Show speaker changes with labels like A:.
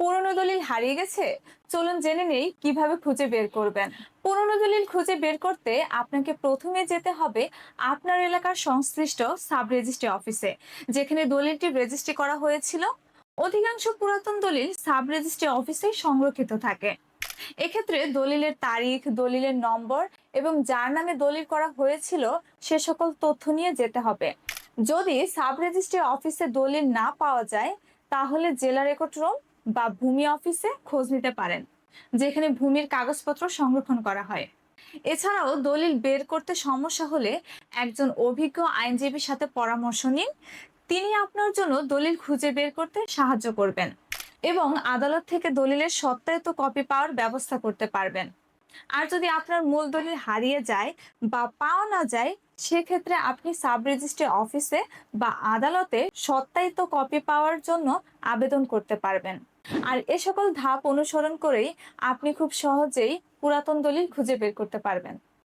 A: পুরনো দলিল হারিয়ে গেছে? চলুন জেনে নেই কীভাবে খুঁজে বের করবেন। পুরনো দলিল খুঁজে বের করতে আপনাকে প্রথমে যেতে হবে আপনার এলাকার সংশ্লিষ্ট সাব রেজিস্ট্রি অফিসে, যেখানে দলিলটি রেজিস্ট্রি করা হয়েছিল। অধিকাংশ পুরাতন দলিল সাব রেজিস্ট্রি অফিসেই সংরক্ষিত থাকে। এক্ষেত্রে দলিলের তারিখ, দলিলের নম্বর এবং যার নামে দলিল করা হয়েছিল সে সকল তথ্য নিয়ে যেতে হবে। যদি সাব রেজিস্ট্রি অফিসে দলিল না পাওয়া যায়, তাহলে জেলা রেকর্ড রুম বা ভূমি অফিসে খোঁজ নিতে পারেন, যেখানে ভূমির কাগজপত্র সংরক্ষণ করা হয়। এছাড়াও দলিল বের করতে সমস্যা হলে একজন অভিজ্ঞ আইনজীবীর সাথে পরামর্শ নিন। তিনি আপনার জন্য দলিল খুঁজে বের করতে সাহায্য করবেন এবং আদালত থেকে দলিলের সত্যায়িত কপি পাওয়ার ব্যবস্থা করতে পারবেন। আর যদি আপনার মূল দলিল হারিয়ে যায় বা পাওয়া না যায়, সেক্ষেত্রে আপনি সাব রেজিস্ট্রি অফিসে বা আদালতে সত্যায়িত কপি পাওয়ার জন্য আবেদন করতে পারবেন। আর এ সকল ধাপ অনুসরণ করেই আপনি খুব সহজেই পুরাতন দলিল খুঁজে বের করতে পারবেন।